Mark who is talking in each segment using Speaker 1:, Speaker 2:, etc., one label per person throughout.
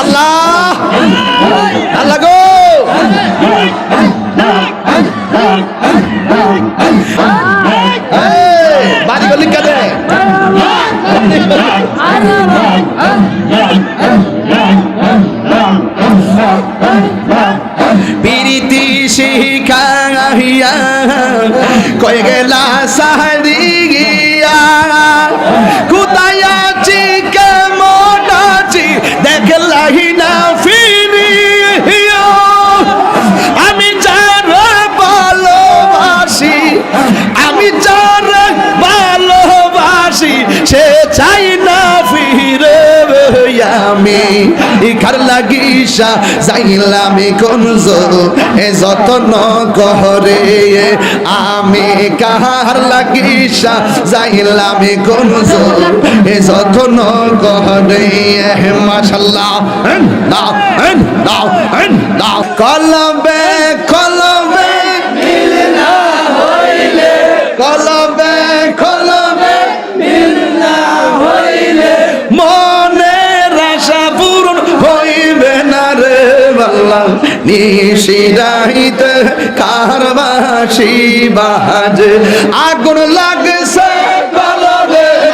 Speaker 1: আল্লাহ। আল্লাহ গো। বাড়ি গলি কাদে পিরিতি শিখাইয়া কয়ে গেলা সাহারি ইখার লাগিসা যাইলাম কোন এ যতন কহরে আমি কাহার লাগিসা যাইলাম কোন এ যতন কহরে মাশাল্লাহ কলবে বাল্লা নিশিরাইতে কারবাসি বাজ আগুন লাগছে কলবের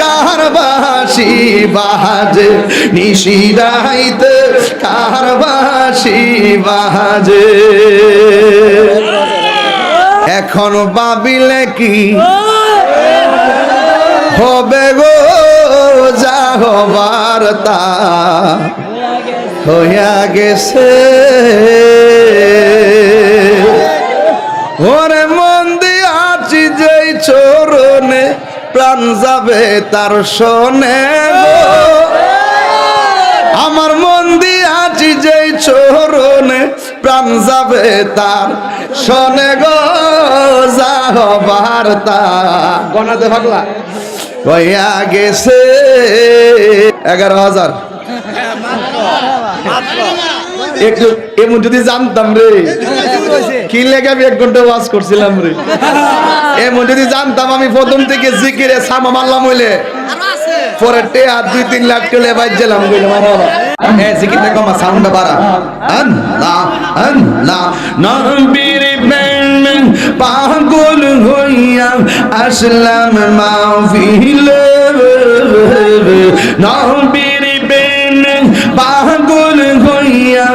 Speaker 1: কারবাসি বাজ নিশিরাইতে কারবাসি বাজ এখন ভাবিলে কি হবে গো? যা হবার তা হইয়া গেছে। ওরে মন দিয়াছি যেই চরণে, প্রাণ যাবে তার শোনে আমার মন দিয়াছি যেই চরণে, প্রাণ যাবে তার শোনে গো। এমন যদি জানতাম রে, কি লেগে আমি এক ঘণ্টা ওয়াজ করছিলাম রে। এমন যদি জানতাম আমি প্রথম থেকে জিকিরে সামা মারলাম হইলে, পরে টে আর দুই তিন লাখ টেলে বাজছিলাম মারা এ জিকিরটা কমা সাউন্ডটা বাড়া। নবীর প্রেম পাগল হইয়া আসলাম মাহফিলে। পাগল হইয়া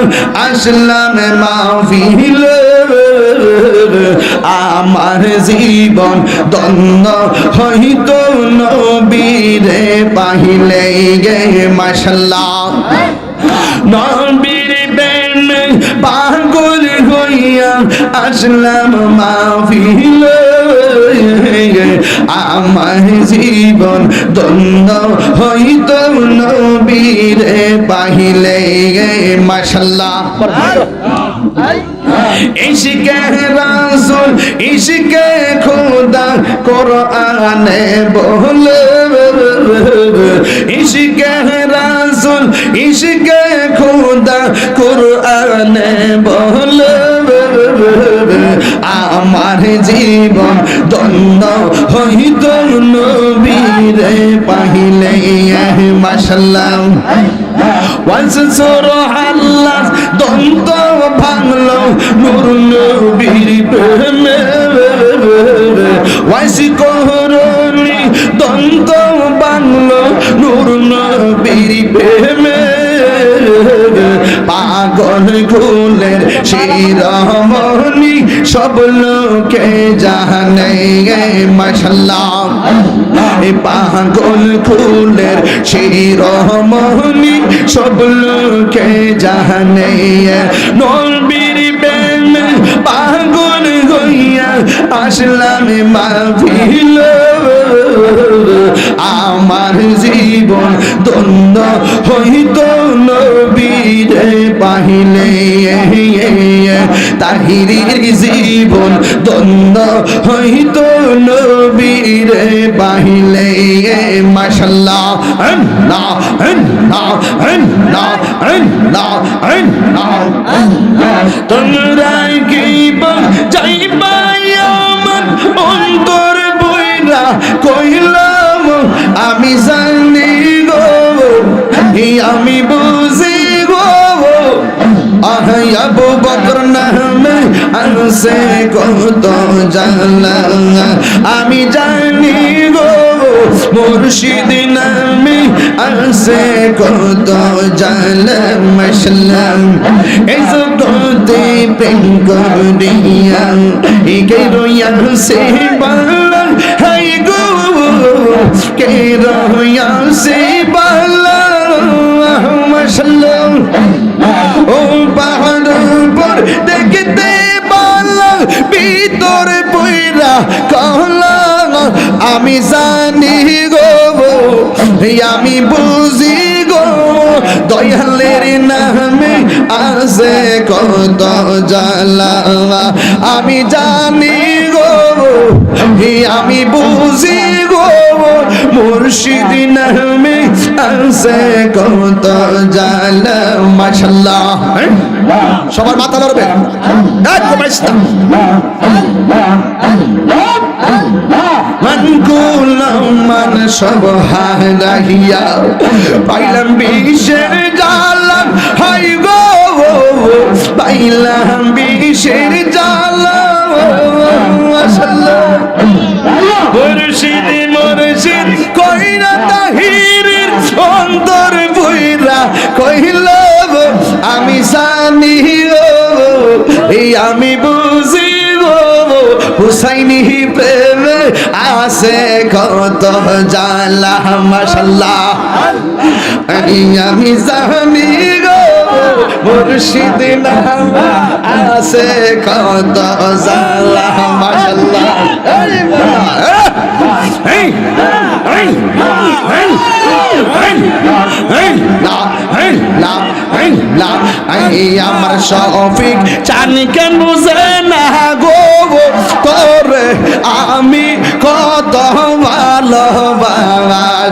Speaker 1: আসলাম মাহফিলে। আমার জীবন দন্ন হইত নবীরে পাহিলে গে, মাশাল্লাহ। নবীর বেন হইয়া আসলাম মাহফিল। আমার জীবন দ্বন্দ্ব হইত নবীরে পাহিলে মাশাল্লাহ। ইশকে রাসূল, ইশকে খোদা কোরআনে বলে। ইশকে রাসূল, ইশকে খোদা কোরআনে আমার জীবন দন্ন হইত নবীরে পাহিলে ওয়াসসুরহাল্লাহ দন্ত ভাঙলো নূর নবীর প্রেমে। ওয়াসি কোহরনি দন্ত ভাঙলো নূর নবীর প্রেমে। পাগল ফুলের শিরমণি, সব লোকে জানে মাশাল্লাহ। পাগল ফুলের শিরমণি, সব লোকে জানে নবীর প্রেম পাগল হইয়া আসলাম মাহফিল। আমার জীবন দ্বন্দ্ব হইত নবীরে পাহিলে। তাহিরির জীবন দ্বন্দ্ব হইত নবীরে পাহিলে। মাশাল্লাহ না না না না না তোমরা কি আমার অন্তর বইরা কইলাম, আমি জানি গো আমি বুঝি গো। আহ বকর নামে আনসে কত জানা আমি জানি গো, মুর্শিদ নামে আনসে কত মাশাল্লাহ এই জগতে প্রেম করিয়া ইকে রইয়া সে বালান হাই গো কে রইয়া সে বালান মাশাল্লাহ। ও পাহাড় দেখতে পালা, ভিতর বইরা কলা। আমি জানি গো আমি বুঝি গো, দয়ালের নামে কত জ্বালা। আমি জানি আমি বুঝি গো মুর্শিদ নামে আছে কত জ্বালা মাশাল্লাহ সবার মাথা লড়বে সব পাইলাম বিষের জালা হাই গো পাইলাম বিষের জালা মুর্শিদ মুর্শিদ কইরা তাহিরের অন্তর বইরা, কইল আমি জানি এই আমি বুঝি গো, হুসাইনি প্রেমে আছে কত জালা মাশাল্লাহ। এই আমি জানি মুর্শিদ নাম আছে কত জালা এই আমার শফিক। চান কেন বুঝে না গো, তোরে আমি কত ভালোবাসি।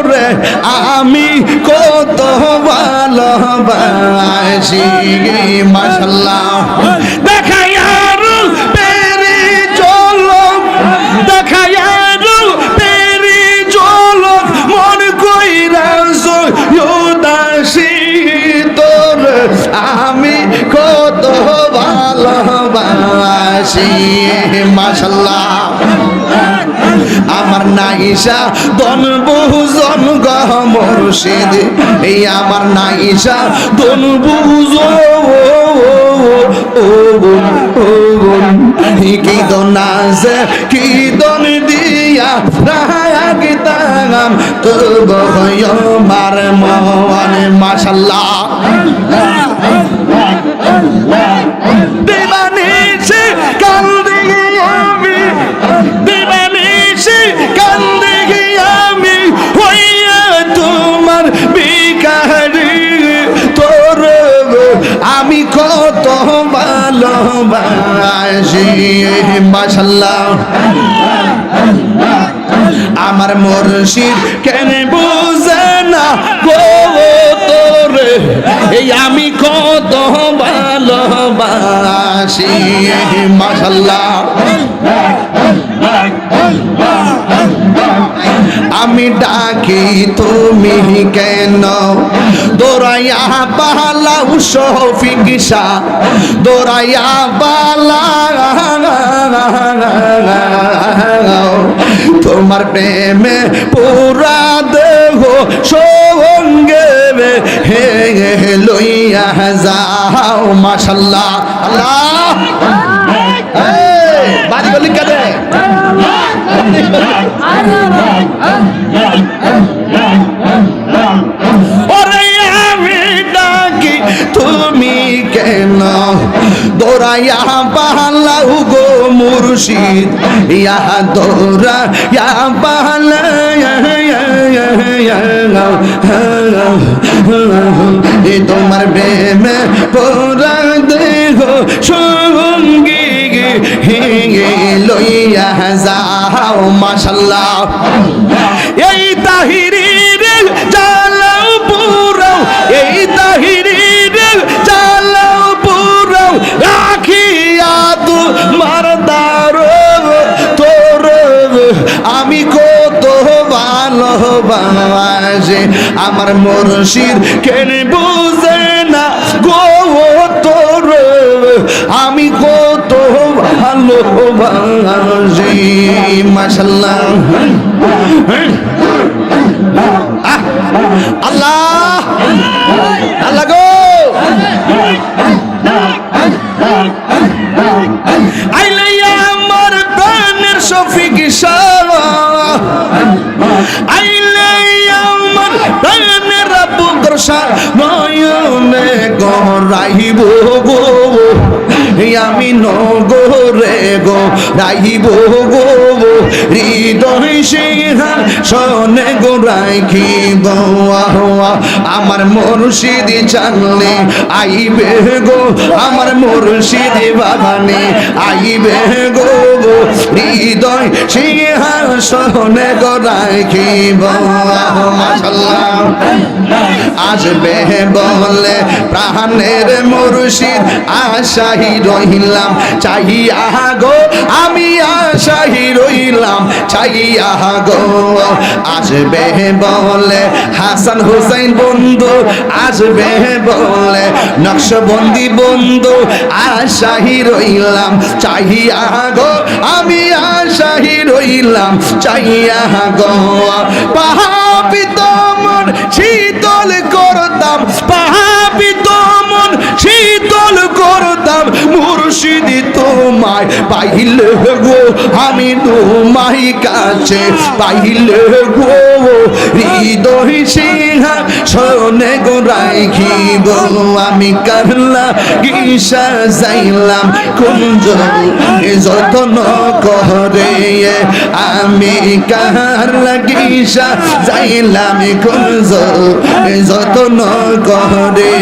Speaker 1: তোরে আমি কত ভালোবাসি মাশাল্লাহ দেখাই আর পেরে চলো দেখাই আর মন কইরা আমি কত ভালোবাসি মাশাল্লাহ। আমার নাইসা দন বহুজন গহ মুর্শিদ। এই আমার নাইসা দন বোন কি দন আছে, কি দন দিয়া কি তো মার মন, মাশাল্লাহ। দিবানিসে কান্দে আমি দিবানিসে কান্দে আমি, হইয়া তোমার বিকারি তোর আমি কত ভালোবাসি। মাশাল্লাহ। আমার মুর্শিদ কেন বুঝে না তোরে, এই আমি কত ভালোবাসি। মাশাল্লাহ আমি ডাকি, তুমি কেন? দোরাইয়া বালাউ শফিকিসা দোরাইয়া বালা তোমার প্রেমে সঙ্গে হে লইয়া যাও মাশাল্লাহ। আল্লাহ। তুমি কেন? গো মুর্শিদ। ইয়া দোরা, ইয়া বালা এ তোমার প্রেমে পোরা দেহ, সঙ্গী হেগে লইয়া যাও, মাশাল্লাহ। এই তাহিরির ভালোবাসে আমার মুর্শিদ কেন বুঝে না গো তোর? আমি কত ভালোবাসি আল্লাহ আল্লাহ। গরাইব গো। আমি নগরে গো, রাইব গো হৃদয় সিংহার সনে গো রাখিব আমার মুর্শিদ জানলে আইবে গো, আমার মুর্শিদ বাগানে, আইবে গো গো, হৃদয় সিংহার সনে গো রাখিব মাশাল্লাহ আসবে বলে প্রাণের মুর্শিদ আশাহি রহিলাম, চাহিয়া গো, আমি আশাহি রইলাম, চাহিয়া গো। আসবে বলে হাসান হুসাইন বন্ধু, আসবে বলে নকশবন্দি বন্ধু, আশাহি রইলাম, চাহিয়া গো, আমি আশাহি রইলাম, চাহিয়া গো। পাহাবিত মন শীতল করতাম পাহাবিত মন শীতল মুর্শিদি তোমায় পাইলে গো, আমি তোমায় কাছে পাইলে গো। হৃদয় সিংহা শোনে গো, রাখিব আমি কারলা গিসা যাইলাম কুঞ্জ। যতন করে আমি কারলা গিসা যাইলাম কুঞ্জ। যতন করে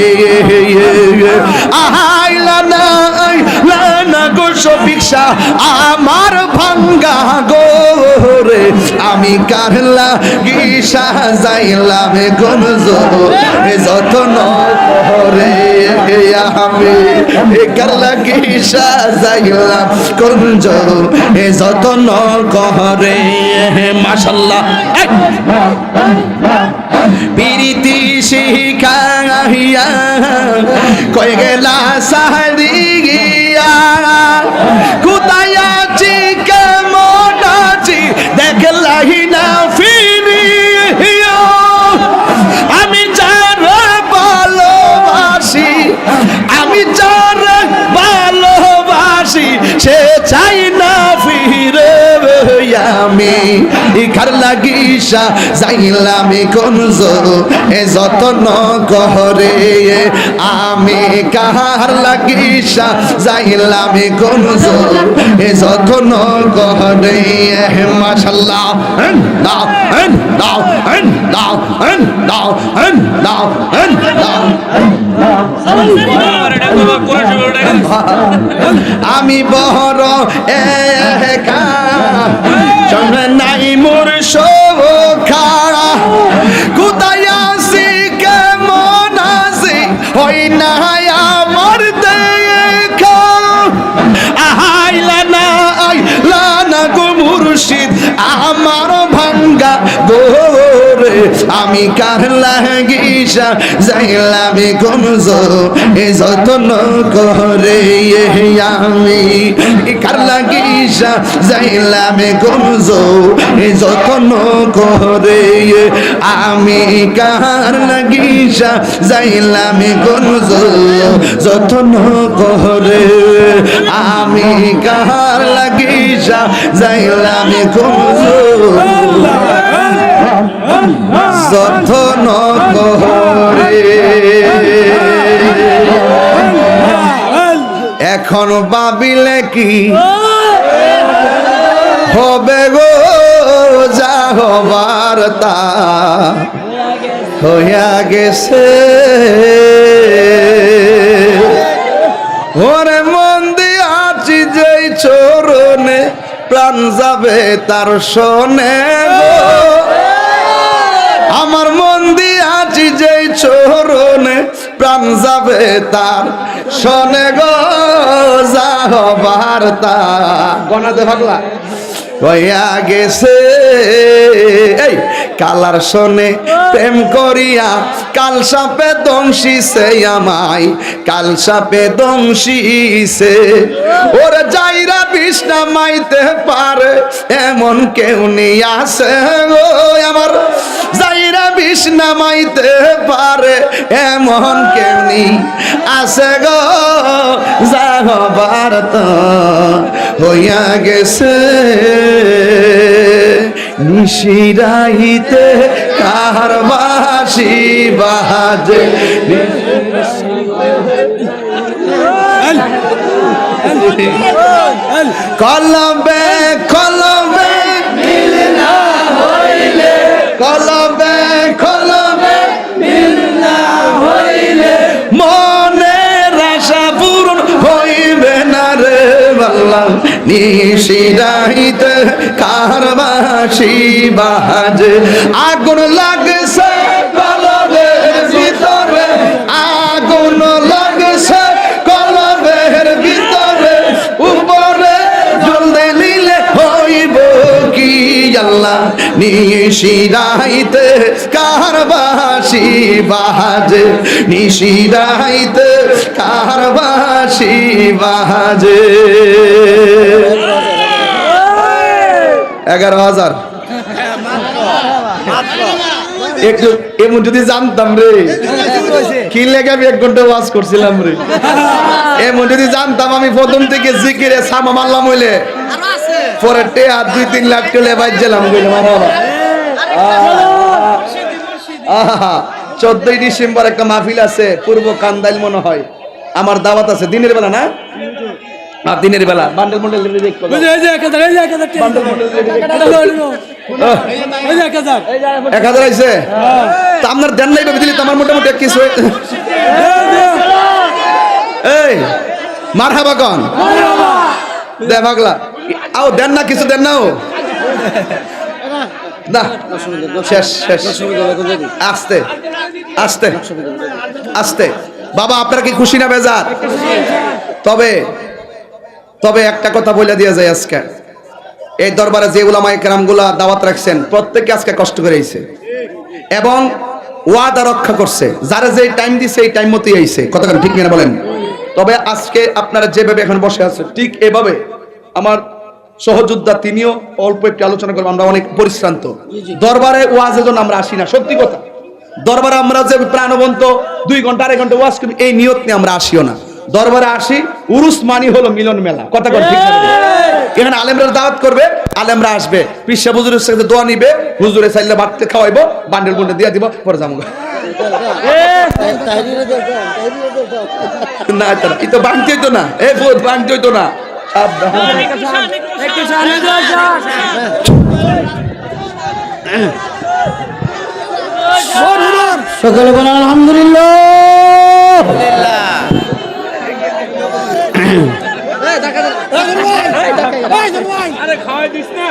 Speaker 1: আহাইলা না আইলা না গো সবিকসা আমার ভাঙ্গা গো রে আমি কারলা গিসা যাইলাম কুঞ্জ যতন করে আমি কারলা গিসা যাইলাম কুঞ্জ যতন করে মাশাল্লাহ। প্রীতি শিখাইয়া কয়ে গেলা সাহারিয়া ইখার লাগিসা যাইলাম কনজ এ যতন করে আমি কাহার লাগিসা যাইলাম কনজ এ যতন করে মাশাল্লাহ। দাও দাও দাও দাও দাও আমি বহর একা। চন্দ্র নাই মোর খাড়া। কোথায় আসি কেমন আসি হই না আমার দেখা আহাইলা না আইলা না গো মুর্শিদ, আমার ভাঙ্গা গোরে আমি কার লাগিসা যাইলাম এ যতন করে আমি কার লাগিসা যাইলাম এ যতন করে আমি কার লাগিসা যাইলাম গমজ? যতন করে আমি কার লাগিসা যাইলাম গমজ? যতন করে এখন বাবিলে কি হবে গো? যা হবার তা হইয়া গেছে। ওরে মন দিয়াছি যেই চরণে, প্রাণ যাবে তার শোনে গো। আমার মন দিয়াছি যেই চরণে প্রাণ যাবে তার, শোনে গো যা হবার তা গনাতে ভাগলা। হইয়া গেছে। এই, কালার শোনে প্রেম করিয়া, কাল সাপে দংশিছে আমায়, কাল সাপে দংশিছে। ওরে যাইরা বিষ্ণা মাইতে পারে, এমন কেউ নেই আছে গো আমার। যাইরা বিষ্ণা মাইতে পারে, এমন কেউ নেই আছে গো। যা হবার তো হইয়া গেছে। নিশিরাইতে কার বাসি বাজে। কলবে কলবে মিল না হইলে। কলবে বাল্লা কারবাসী বাজ আগুন লাগছে নিশিরাইতে কারবাসি বাজে নিশিরাইতে কারবাসি বাজে এগারো হাজার। একটু এমন যদি জানতাম রে। কি লেগে আমি এক ঘণ্টা ওয়াজ করছিলাম রে। এমন যদি জানতাম আমি প্রথম থেকে জিকিরে সামা মারলাম হইলে। পরে টে আর দুই তিন লাখ টলে বাজছিলাম কইলে মারা চোদ্দই ডিসেম্বর একটা মাহফিল আছে পূর্ব কান্দাইল মনে হয়। আমার দাওয়াত আছে দিনের বেলা না? দিনের বেলা। বান্ডেল মন্ডেল এক হাজার আইছে? তা আপনার দেন নাই ভেবে দিলি তো আমার মোটামুটি এক কিছু এই মার হাবা কন দে ভাগলা আও, দেন না, কিছু দেন না ও। না, শেষ শেষ। আস্তে আস্তে আস্তে। বাবা, আপনারা কি খুশি না বেজার? তবে তবে একটা কথা বলে দিয়ে যায় আজকে। এই দরবারে যে উলামায়ে কেরামগুলা দাওয়াত রাখছেন প্রত্যেকে আজকে কষ্ট করে আইছে। এবং ওয়াদা রক্ষা করছে। যারা যে টাইম দিছে, এই টাইম মতোই আইছে। কতক্ষণ ঠিক কিনা বলেন? তবে আজকে আপনারা যেভাবে এখন বসে আছে ঠিক এভাবে আমার সহযোদ্ধা তিনিও অল্প একটু আলোচনা করব আমরা অনেক পরিশ্রান্ত। দরবারে ওয়াজের জন্য আমরা আসি না সত্যি কথা। দরবারে আমরা যে প্রাণবন্ত দুই ঘণ্টা আড়াই ঘণ্টা ওয়াজ করি এই নিয়ত নিয়ে আমরা আসিও না। দরবারে আসি উরুস মানি হলো মিলন মেলা কথা কথা ঠিক এখানে আলেমরা দাওয়াত করবে আলেমরা আসবে। পিসা হুজুরের সাথে দোয়া নিবে হুজুরে চাইলে ভাত খাওয়াইবো বান্ডেল বুন্ডে দিয়ে দিব পরে যাব। না এটা না। ই তো বানতে হইতো না। এ বোধ বানতে হইতো না।
Speaker 2: সকল বলেন আলহামদুলিল্লাহ। খাওয়াই দিস না।